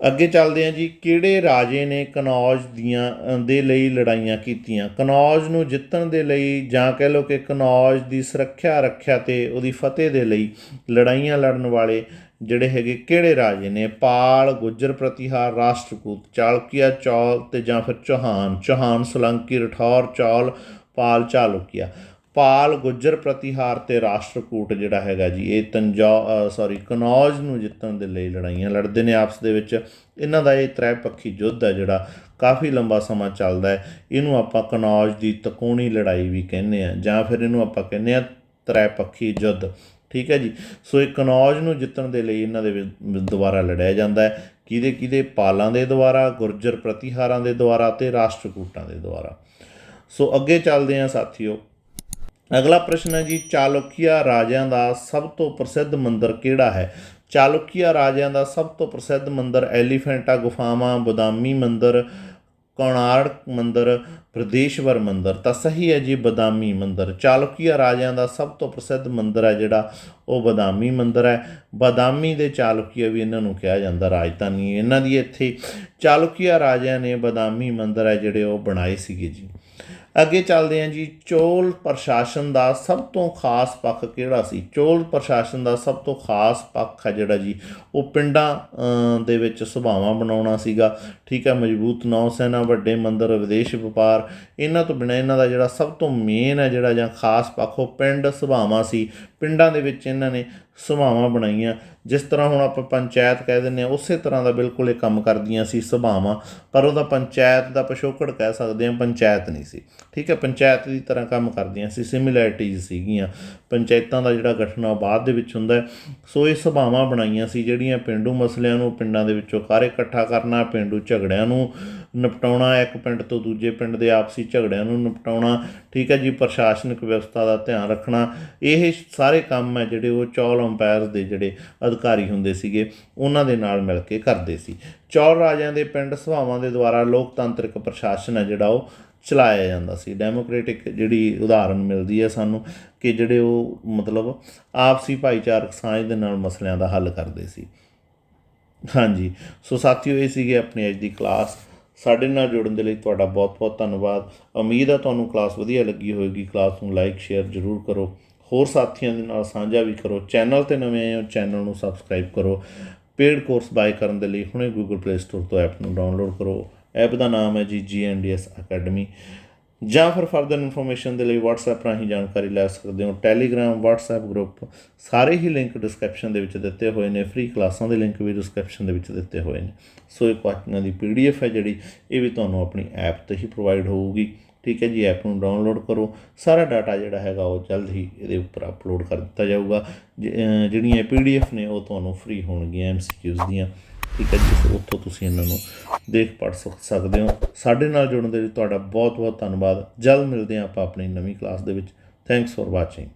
ਅੱਗੇ ਚੱਲਦੇ ਹਾਂ ਜੀ, ਕਿਹੜੇ ਰਾਜੇ ਨੇ ਕਨੌਜ ਦੀਆਂ ਦੇ ਲਈ ਲੜਾਈਆਂ ਕੀਤੀਆਂ? ਕਨੌਜ ਨੂੰ ਜਿੱਤਣ ਦੇ ਲਈ ਜਾਂ ਕਹਿ ਲਓ ਕਿ ਕਨੌਜ ਦੀ ਸੁਰੱਖਿਆ ਰੱਖਿਆ ਤੇ ਉਹਦੀ ਫਤਿਹ ਦੇ ਲਈ ਲੜਾਈਆਂ ਲੜਨ ਵਾਲੇ ਜਿਹੜੇ ਹੈਗੇ, ਕਿਹੜੇ ਰਾਜੇ ਨੇ? ਪਾਲ, ਗੁੱਜਰ ਪ੍ਰਤੀਹਾਰ ਰਾਸ਼ਟਰਕੂਟ ਚਾਲਕੀਆ ਚੌਲ ਤੇ ਜਾਂ ਫਿਰ ਚੌਹਾਨ? ਚੌਹਾਨ, ਸੋਲੰਕੀ, ਰਠੌਰ, ਚੌਲ, ਪਾਲ, ਚਾਲੁਕਿਆ। ਪਾਲ ਗੁੱਜਰ ਪ੍ਰਤੀਹਾਰ ਤੇ ਰਾਸ਼ਟਰਕੂਟ ਜਿਹੜਾ ਹੈਗਾ ਜੀ, ਇਹ ਤੰਜਾ ਸੌਰੀ ਕਨੌਜ ਨੂੰ ਜਿੱਤਣ ਦੇ ਲਈ ਲੜਾਈਆਂ ਲੜਦੇ ਨੇ ਆਪਸ ਦੇ ਵਿੱਚ। ਇਹਨਾਂ ਦਾ ਇਹ ਤ੍ਰੈ ਪੱਖੀ ਯੁੱਧ ਹੈ ਜਿਹੜਾ ਕਾਫੀ ਲੰਬਾ ਸਮਾਂ ਚੱਲਦਾ ਹੈ। ਇਹਨੂੰ ਆਪਾਂ ਕਨੌਜ ਦੀ ਤਕੋਣੀ ਲੜਾਈ ਵੀ ਕਹਿੰਦੇ ਆ ਜਾਂ ਫਿਰ ਇਹਨੂੰ ਆਪਾਂ ਕਹਿੰਦੇ ਆ ਤ੍ਰੈਪੱਖੀ ਯੁੱਧ। ਠੀਕ ਹੈ ਜੀ? ਸੋ ਇਹ ਕਨੌਜ ਨੂੰ ਜਿੱਤਣ ਦੇ ਲਈ ਇਹਨਾਂ ਦੇ ਵਿ- ਦੁਆਰਾ ਲੜਿਆ ਜਾਂਦਾ ਹੈ। ਕਿਹਦੇ ਕਿਹਦੇ? ਪਾਲਾਂ ਦੇ ਦੁਆਰਾ, ਗੁਰਜਰ ਪ੍ਰਤੀਹਾਰਾਂ ਦੇ ਦੁਆਰਾ ਤੇ ਰਾਸ਼ਟਰਕੂਟਾਂ ਦੇ ਦੁਆਰਾ। ਸੋ ਅੱਗੇ ਚੱਲਦੇ ਹਾਂ ਸਾਥੀਓ। ਅਗਲਾ ਪ੍ਰਸ਼ਨ ਹੈ ਜੀ, ਚਾਲੁਕਿਆ ਰਾਜਿਆਂ ਦਾ ਸਭ ਤੋਂ ਪ੍ਰਸਿੱਧ ਮੰਦਿਰ ਕਿਹੜਾ ਹੈ? ਚਾਲੁਕਿਆ ਰਾਜਿਆਂ ਦਾ ਸਭ ਤੋਂ ਪ੍ਰਸਿੱਧ ਮੰਦਿਰ ਐਲੀਫੈਂਟਾ, ਗੁਫਾਵਾਂ, ਬਦਾਮੀ ਮੰਦਿਰ, ਕੋਣਾਰਕ ਮੰਦਿਰ ਬ੍ਰਦੇਸ਼ਵਰ ਮੰਦਿਰ। ਤਾਂ ਸਹੀ ਹੈ ਜੀ, ਬਦਾਮੀ ਮੰਦਿਰ। ਚਾਲੁਕਿਆ ਰਾਜਿਆਂ ਦਾ ਸਭ ਤੋਂ ਪ੍ਰਸਿੱਧ ਮੰਦਿਰ ਹੈ ਜਿਹੜਾ, ਉਹ ਬਦਾਮੀ ਮੰਦਿਰ ਹੈ। ਬਦਾਮੀ ਦੇ ਚਾਲੁਕਿਆ ਵੀ ਇਹਨਾਂ ਨੂੰ ਕਿਹਾ ਜਾਂਦਾ ਰਾਜਧਾਨੀ। ਇਹਨਾਂ ਦੀ ਇੱਥੇ ਚਾਲੁਕਿਆ ਰਾਜਿਆਂ ਨੇ ਬਦਾਮੀ ਮੰਦਿਰ ਹੈ ਜਿਹੜੇ ਉਹ ਬਣਾਏ ਸੀਗੇ ਜੀ। ਅੱਗੇ ਚੱਲਦੇ ਹਾਂ ਜੀ, ਚੋਲ ਪ੍ਰਸ਼ਾਸਨ ਦਾ ਸਭ ਤੋਂ ਖਾਸ ਪੱਖ ਕਿਹੜਾ ਸੀ? ਚੋਲ ਪ੍ਰਸ਼ਾਸਨ ਦਾ ਸਭ ਤੋਂ ਖਾਸ ਪੱਖ ਹੈ ਜਿਹੜਾ ਜੀ, ਉਹ ਪਿੰਡਾਂ ਦੇ ਵਿੱਚ ਸੁਭਾਵਾਂ ਬਣਾਉਣਾ ਸੀਗਾ। ਠੀਕ ਹੈ, ਮਜ਼ਬੂਤ ਨੌ ਸੈਨਾ ਵੱਡੇ ਮੰਦਰ, ਵਿਦੇਸ਼ ਵਪਾਰ, ਇਹਨਾਂ ਤੋਂ ਬਿਨਾਂ ਇਹਨਾਂ ਦਾ ਜਿਹੜਾ ਸਭ ਤੋਂ ਮੇਨ ਹੈ ਜਿਹੜਾ ਜਾਂ ਖਾਸ ਪੱਖ, ਉਹ ਪਿੰਡ ਸੁਭਾਵਾਂ ਸੀ। ਪਿੰਡਾਂ ਦੇ ਵਿੱਚ ਇਹਨਾਂ ਨੇ ਸਭਾਵਾਂ ਬਣਾਈਆਂ। ਜਿਸ ਤਰ੍ਹਾਂ ਹੁਣ ਆਪਾਂ ਪੰਚਾਇਤ ਕਹਿ ਦਿੰਦੇ ਆ ਉਸੇ ਤਰ੍ਹਾਂ ਦਾ ਬਿਲਕੁਲ ਇਹ ਕੰਮ ਕਰਦੀਆਂ ਸੀ ਸਭਾਵਾਂ, ਪਰ ਉਹਦਾ ਪੰਚਾਇਤ ਦਾ ਪਿਛੋਕੜ ਕਹਿ ਸਕਦੇ ਆ ਪੰਚਾਇਤ ਨਹੀਂ ਸੀ। ਠੀਕ ਹੈ, ਪੰਚਾਇਤ ਦੀ ਤਰ੍ਹਾਂ ਕੰਮ ਕਰਦੀਆਂ ਸੀ ਸਿਮਿਲੈਰਿਟੀਜ਼ ਸੀਗੀਆਂ। ਪੰਚਾਇਤਾਂ ਦਾ ਜਿਹੜਾ ਗਠਨ ਉਹ ਬਾਅਦ ਦੇ ਵਿੱਚ ਹੁੰਦਾ ਸੋ ਇਹ ਸਭਾਵਾਂ ਬਣਾਈਆਂ ਸੀ, ਜਿਹੜੀਆਂ ਪਿੰਡੂ ਮਸਲਿਆਂ ਨੂੰ, ਪਿੰਡਾਂ ਦੇ ਵਿੱਚੋਂ ਕਾਰ ਇਕੱਠਾ ਕਰਨਾ, ਪਿੰਡੂ ਝਗੜਿਆਂ ਨੂੰ ਨਿਪਟਾਉਣਾ ਇੱਕ ਪਿੰਡ ਤੋਂ ਦੂਜੇ ਪਿੰਡ ਦੇ ਆਪਸੀ ਝਗੜਿਆਂ ਨੂੰ ਨਿਪਟਾਉਣਾ, ਠੀਕ ਹੈ ਜੀ, ਪ੍ਰਸ਼ਾਸਨਿਕ ਵਿਵਸਥਾ ਦਾ ਧਿਆਨ ਰੱਖਣਾ, ਇਹ ਸਾਰੇ ਕੰਮ ਹੈ ਜਿਹੜੇ ਉਹ ਚੌਲ ਅੰਪਾਇਰਸ ਦੇ ਜਿਹੜੇ ਅਧਿਕਾਰੀ ਹੁੰਦੇ ਸੀਗੇ, ਉਹਨਾਂ ਦੇ ਨਾਲ ਮਿਲ ਕੇ ਕਰਦੇ ਸੀ। ਚੌਲ ਰਾਜਿਆਂ ਦੇ ਪਿੰਡ ਸਭਾਵਾਂ ਦੇ ਦੁਆਰਾ ਲੋਕਤੰਤਰਿਕ ਪ੍ਰਸ਼ਾਸਨ ਹੈ ਜਿਹੜਾ ਉਹ ਚਲਾਇਆ ਜਾਂਦਾ ਸੀ। ਡੈਮੋਕ੍ਰੈਟਿਕ ਜਿਹੜੀ ਉਦਾਹਰਨ ਮਿਲਦੀ ਹੈ ਸਾਨੂੰ ਕਿ ਜਿਹੜੇ ਉਹ ਮਤਲਬ ਆਪਸੀ ਭਾਈਚਾਰਕ ਸਾਂਝ ਦੇ ਨਾਲ ਮਸਲਿਆਂ ਦਾ ਹੱਲ ਕਰਦੇ ਸੀ। ਹਾਂਜੀ, ਸੋ ਸਾਥੀਓ, ਇਹ ਸੀਗੇ ਆਪਣੀ ਅੱਜ ਦੀ ਕਲਾਸ ਸਾਡੇ ਨਾਲ ਜੁੜਨ ਦੇ ਲਈ ਤੁਹਾਡਾ ਬਹੁਤ-ਬਹੁਤ ਧੰਨਵਾਦ। ਉਮੀਦ ਹੈ ਤੁਹਾਨੂੰ ਕਲਾਸ ਵਧੀਆ ਲੱਗੀ ਹੋਵੇਗੀ। ਕਲਾਸ ਨੂੰ ਲਾਈਕ ਸ਼ੇਅਰ ਜ਼ਰੂਰ ਕਰੋ। ਹੋਰ ਸਾਥੀਆਂ ਦੇ ਨਾਲ ਸਾਂਝਾ ਵੀ ਕਰੋ। ਚੈਨਲ ਤੇ ਨਵੇਂ ਆਏ ਹੋ ਚੈਨਲ ਨੂੰ ਸਬਸਕ੍ਰਾਈਬ ਕਰੋ। ਪੇਡ ਕੋਰਸ ਬਾਏ ਕਰਨ ਦੇ ਲਈ ਹੁਣੇ Google Play Store ਤੋਂ ਐਪ ਨੂੰ ਡਾਊਨਲੋਡ ਕਰੋ। ਐਪ ਦਾ ਨਾਮ ਹੈ ਜੀ GNDS ਅਕੈਡਮੀ ਜਾਂ ਫਿਰ ਫਰਦਰ ਇਨਫੋਰਮੇਸ਼ਨ ਦੇ ਲਈ WhatsApp ਰਾਹੀਂ ਜਾਣਕਾਰੀ ਲੈ ਸਕਦੇ ਹੋ। Telegram, WhatsApp ਗਰੁੱਪ ਸਾਰੇ ਹੀ ਲਿੰਕ ਡਿਸਕ੍ਰਿਪਸ਼ਨ ਦੇ ਵਿੱਚ ਦਿੱਤੇ ਹੋਏ ਨੇ। ਫ੍ਰੀ ਕਲਾਸਾਂ ਦੇ ਲਿੰਕ ਵੀ ਡਿਸਕ੍ਰਿਪਸ਼ਨ ਦੇ ਵਿੱਚ ਦਿੱਤੇ ਹੋਏ ਨੇ। ਸੋ ਇਹ ਕੁਐਸਚਨਾਂ ਦੀ PDF ਹੈ ਜਿਹੜੀ, ਇਹ ਵੀ ਤੁਹਾਨੂੰ ਆਪਣੀ ਐਪ ਤੇ ਹੀ ਪ੍ਰੋਵਾਈਡ ਹੋਊਗੀ। ਠੀਕ ਹੈ ਜੀ ਐਪ ਨੂੰ ਡਾਊਨਲੋਡ ਕਰੋ। ਸਾਰਾ ਡਾਟਾ ਜਿਹੜਾ ਹੈਗਾ ਉਹ ਜਲਦ ਹੀ ਇਹਦੇ ਉੱਪਰ ਅਪਲੋਡ ਕਰ ਦਿੱਤਾ ਜਾਊਗਾ। ਜ- ਅਹ, ਜਿਹੜੀਆਂ PDF ਨੇ ਉਹ ਤੁਹਾਨੂੰ ਫ੍ਰੀ ਹੋਣਗੀਆਂ MCQs ਦੀਆਂ। ਠੀਕ ਹੈ ਜੀ ਉੱਥੋਂ ਤੁਸੀਂ ਇਹਨਾਂ ਨੂੰ ਦੇਖ ਪੜ੍ਹ ਸਕਦੇ ਹੋ। ਸਾਡੇ ਨਾਲ ਜੁੜਨ ਦੇ ਲਈ ਤੁਹਾਡਾ ਬਹੁਤ ਬਹੁਤ ਧੰਨਵਾਦ। ਜਲਦ ਮਿਲਦੇ ਹਾਂ ਆਪਾਂ ਆਪਣੀ ਨਵੀਂ ਕਲਾਸ ਦੇ ਵਿੱਚ। Thanks for watching